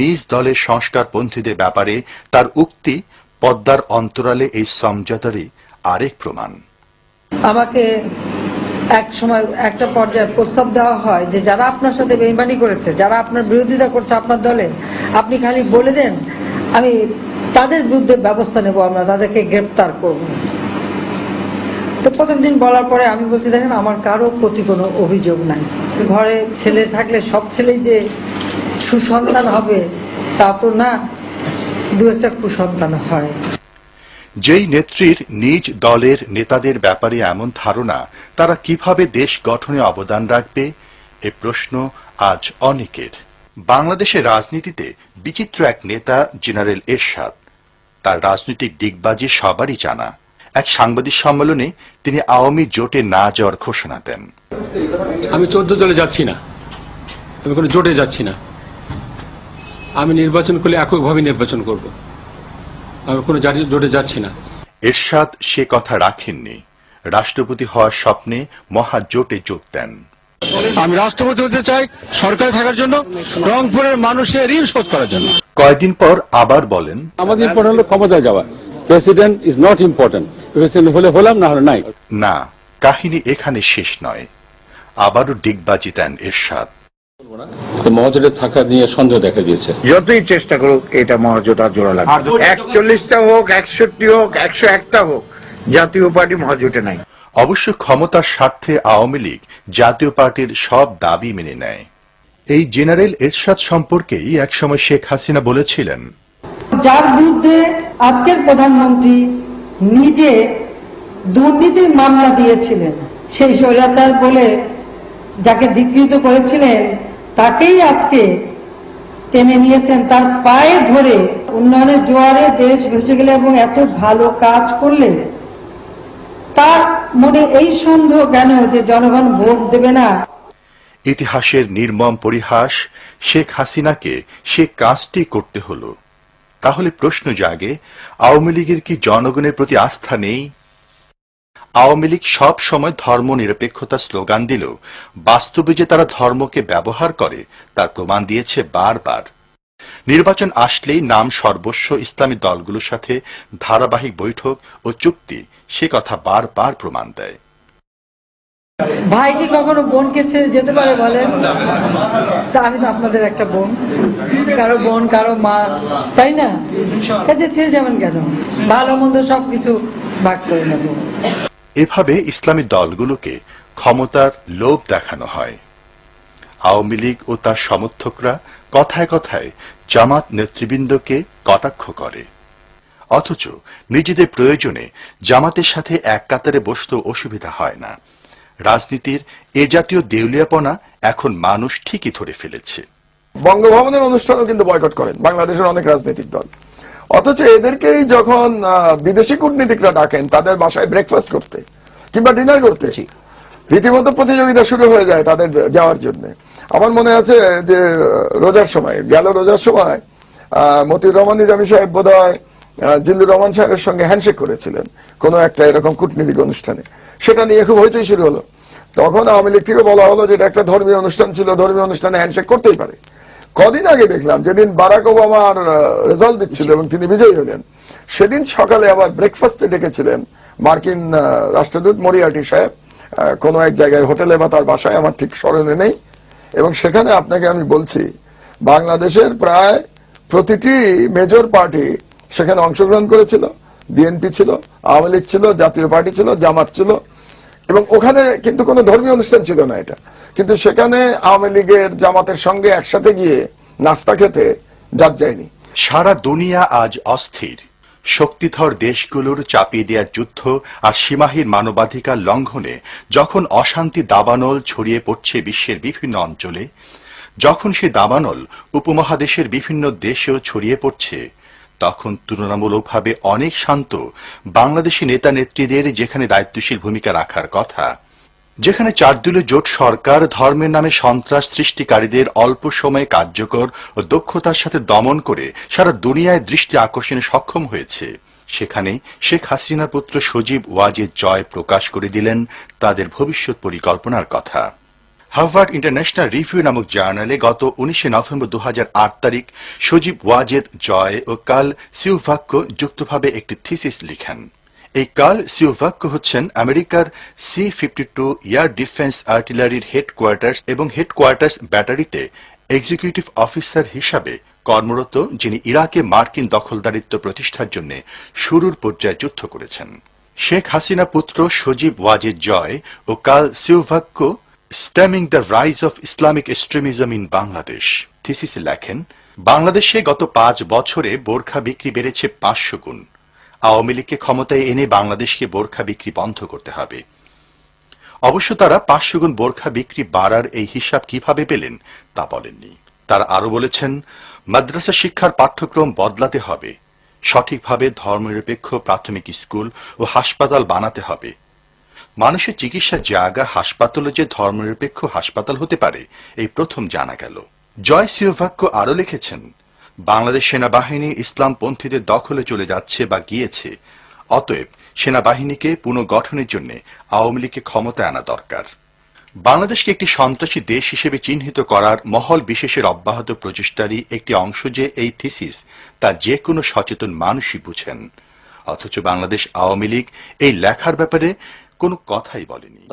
নিজ দলের সংস্কারপন্থীদের ব্যাপারে তার উক্তি পদ্মার অন্তরালে এই সমঝোতারই আরেক প্রমাণ। আমাকে এক সময় একটা পর্যায়ে প্রস্তাব দেওয়া হয় যে যারা আপনার সাথে বেইমানি করেছে, যারা আপনার বিরোধিতা করছে আপনার দলে, আপনি খালি বলে দেন, আমি তাদের বিরুদ্ধে ব্যবস্থা নেব, আমরা তাদেরকে গ্রেপ্তার করব। তো প্রথম দিন বলার পরে আমি বলছি, দেখেন, আমার কারও প্রতি কোনো অভিযোগ নাই। ঘরে ছেলে থাকলে সব ছেলেই যে সুসন্তান হবে তা তো না। দু একটা কুসন্তান হয়। যেই নেত্রীর নিজ দলের নেতাদের ব্যাপারে এমন ধারণা তারা কীভাবে দেশ গঠনে অবদান রাখবে? এ প্রশ্ন আজ অনেকের। বাংলাদেশের রাজনীতিতে বিচিত্র এক নেতা জেনারেল এরশাদ। তার রাজনৈতিক দিগবাজি সবারই জানা। এক সাংবাদিক সম্মেলনে তিনি আওয়ামী জোটে না যাওয়ার ঘোষণা দেন। আমি চোদ্দ দলে যাচ্ছি না। আমি কোনো জোটে যাচ্ছি না। আমি নির্বাচন করলে এককভাবে নির্বাচন করব। আমি কোনো জাতি- জোটে যাচ্ছি না। এরশাদ সে কথা রাখেননি। রাষ্ট্রপতি হওয়ার স্বপ্নে মহাজোটে যোগ দেন। আমি রাষ্ট্রপতি হতে চাই সরকারে থাকার জন্য রংপুরের মানুষের ঋণ শোধ করার জন্য। কয়েকদিন পর আবার বলেন আমাদের ইম্পর্টেন্ট হলো ক্ষমতায় যাওয়া। President is not important president হলে হলাম না হলে নাই। না কাহিনী এখানে শেষ নয়। আবারও ডিগবাজি দেন এরশাদ। তো মহাজোটে থাকা নিয়ে সন্দেহ দেখা দিয়েছে যতই চেষ্টা করুক এটা মহাজোট আর জোড়া লাগবে একচল্লিশটা হোক একষট্টি হোক একশো একটা হোক জাতীয় পার্টি মহাজোটে নাই। অবশ্য ক্ষমতার স্বার্থে আওয়ামী লীগ জাতীয় পার্টির সব দাবি মেনে নেয়। এই জেনারেল এরশাদ সম্পর্কেই একসময় শেখ হাসিনা বলেছিলেন। যার বিরুদ্ধে আজকের প্রধানমন্ত্রী নিজে দুর্নীতির মামলা দিয়েছিলেন সেই স্বৈরাচার বলে যাকে ধিকৃত করেছিলেন তাকেই আজকে টেনে নিয়েছেন তার পায়ে ধরে উন্নয়নের জোয়ারে দেশ ভেসে গেলে এবং এত ভালো কাজ করলে তার মনে এই সন্দেহ কেন যে জনগণ ভোট দেবে না? ইতিহাসের নির্মম পরিহাস শেখ হাসিনাকে সে কাজটি করতে হলো। তাহলে প্রশ্ন জাগে, আওয়ামী লীগের কি জনগণের প্রতি আস্থা নেই? আওয়ামী লীগ সব সময় ধর্ম নিরপেক্ষতার স্লোগান দিলেও বাস্তবে যে তারা ধর্মকে ব্যবহার করে, তার প্রমাণ দিয়েছে বারবার। নির্বাচন আসলেই নাম সর্বস্ব ইসলামী দলগুলোর সাথে ধারাবাহিক বৈঠক ও চুক্তি, সে কথা বারবার প্রমাণ দেয়। ভাই কি কখনো বোনকে ছেড়ে যেতে পারে বলেন? তা আমি তো আপনাদের একটা বোন। কারও বোন, কারও মা, তাই না? ছেড়ে যাবেন কেন? ভালো মন্দ সবকিছু ভাগ করে নেব। এভাবে ইসলামী দলগুলোকে ক্ষমতার লোভ দেখানো হয়। আওয়ামী লীগ ও তার সমর্থকরা কথায় কথায় জামাত নেতৃবৃন্দকে কটাক্ষ করে। অথচ নিজেদের প্রয়োজনে জামাতের সাথে এক কাতারে বসতেও অসুবিধা হয় না। রাজনীতির এ জাতীয় দেউলিয়াপনা এখন মানুষ ঠিকই ধরে ফেলেছে। বঙ্গভবনের অনুষ্ঠানও কিন্তু বয়কট করেন বাংলাদেশের অনেক রাজনৈতিক দল। অথচ এদেরকেই যখন বিদেশি কূটনীতিকরা ডাকেন তাদের বাসায় ব্রেকফাস্ট করতে কিংবা ডিনার করতে রীতিমতো প্রতিযোগিতা শুরু হয়ে যায় তাদের যাওয়ার জন্য। আমার মনে আছে যে রোজার সময় গেল রোজার সময় আহ, মতিউর রহমান নিজামী সাহেব বোধ হয় জিল্লুর রহমান সাহেবের সঙ্গে হ্যান্ডশেক করেছিলেন কোনো একটা এরকম কূটনীতিক অনুষ্ঠানে। সেটা নিয়ে খুব হইচই শুরু হলো। তখন আওয়ামী লীগ থেকে বলা হলো যে এটা একটা ধর্মীয় অনুষ্ঠান ছিল ধর্মীয় অনুষ্ঠানে হ্যান্ডশেক করতেই পারে। কদিন আগে দেখলাম, যেদিন বারাক ওবামার রেজাল্ট দিচ্ছিল এবং তিনি বিজয়ী হলেন, সেদিন সকালে আবার ব্রেকফাস্টে ডেকেছিলেন মার্কিন রাষ্ট্রদূত মরিয়াটি সাহেব কোনো এক জায়গায় হোটেলে বা তার বাসায়, আমার ঠিক স্মরণে নেই, এবং সেখানে আপনাকে আমি বলছি, বাংলাদেশের প্রায় প্রতিটি মেজর পার্টি সেখানে অংশগ্রহণ করেছিল বিএনপি ছিল, আওয়ামী লীগ ছিল, জাতীয় পার্টি ছিল, জামাত ছিল এবং ওখানে কিন্তু কোনো ধর্মীয় অনুষ্ঠান ছিল না এটা। কিন্তু সেখানে আওয়ামী লীগের জামাতের সঙ্গে একসাথে গিয়ে নাস্তা খেতে যাত যায়নি। সারা দুনিয়া আজ অস্থির। শক্তিধর দেশগুলোর চাপিয়ে দেওয়া যুদ্ধ আর সীমাহীন মানবাধিকার লঙ্ঘনে যখন অশান্তি দাবানল ছড়িয়ে পড়ছে বিশ্বের বিভিন্ন অঞ্চলে, যখন সে দাবানল উপমহাদেশের বিভিন্ন দেশেও ছড়িয়ে পড়ছে তখন তুলনামূলকভাবে অনেক শান্ত বাংলাদেশি নেতা নেত্রীদের যেখানে দায়িত্বশীল ভূমিকা রাখার কথা, যেখানে চারদলীয় জোট সরকার ধর্মের নামে সন্ত্রাস সৃষ্টিকারীদের অল্প সময়ে কার্যকর ও দক্ষতার সাথে দমন করে সারা দুনিয়ায় দৃষ্টি আকর্ষণে সক্ষম হয়েছে। সেখানে শেখ হাসিনা পুত্র সজীব ওয়াজেদ জয় প্রকাশ করে দিলেন তাদের ভবিষ্যৎ পরিকল্পনার কথা। হার্ভার্ড ইন্টারন্যাশনাল রিভিউ নামক জার্নালে গত উনিশে নভেম্বর দু হাজার আট তারিখ সজীব ওয়াজেদ জয় ও কাল সিউভাক্য যুক্তভাবে একটি থিসিস লিখেন। এই কার্ল সিউভাক্য হচ্ছেন আমেরিকার C fifty two air defence আর্টিলারির headquarters এবং হেডকোয়ার্টার্স ব্যাটারিতে এক্সিকিউটিভ অফিসার হিসাবে কর্মরত, যিনি ইরাকে মার্কিন দখলদারিত্ব প্রতিষ্ঠার জন্য শুরুর পর্যায়ে যুদ্ধ করেছেন। শেখ হাসিনা পুত্র সজীব ওয়াজেদ জয় ও কাল সিউভাক্য stemming the rise of Islamic extremism in Bangladesh থিসিসে লেখেন বাংলাদেশে গত পাঁচ বছরে বোরখা বিক্রি বেড়েছে পাঁচশো গুণ। আওয়ামী লীগকে ক্ষমতায় এনে বাংলাদেশকে বোরখা বিক্রি বন্ধ করতে হবে। অবশ্য তারা পাঁচশো গুণ বোরখা বিক্রি বাড়ার এই হিসাব কীভাবে পেলেন, তা বলেননি। তারা আরও বলেছেন, মাদ্রাসা শিক্ষার পাঠ্যক্রম বদলাতে হবে। সঠিকভাবে ধর্মনিরপেক্ষ প্রাথমিক স্কুল ও হাসপাতাল বানাতে হবে। মানুষের চিকিৎসার জায়গা হাসপাতালও যে ধর্মনিরপেক্ষ হাসপাতাল হতে পারে, এই প্রথম জানা গেল। জয় সিওভাক্য আরও লিখেছেন, বাংলাদেশ সেনাবাহিনী ইসলামপন্থীদের দখলে চলে যাচ্ছে বা গিয়েছে, অতএব সেনাবাহিনীকে পুনর্গঠনের জন্য আওয়ামী লীগকে ক্ষমতায় আনা দরকার। বাংলাদেশকে একটি সন্ত্রাসী দেশ হিসেবে চিহ্নিত করার মহল বিশেষের অব্যাহত প্রচেষ্টারই একটি অংশ যে এই থিসিস, তা যে কোনো সচেতন মানুষই বুঝেন। অথচ বাংলাদেশ আওয়ামী লীগ এই লেখার ব্যাপারে কোনো কথাই বলেনি।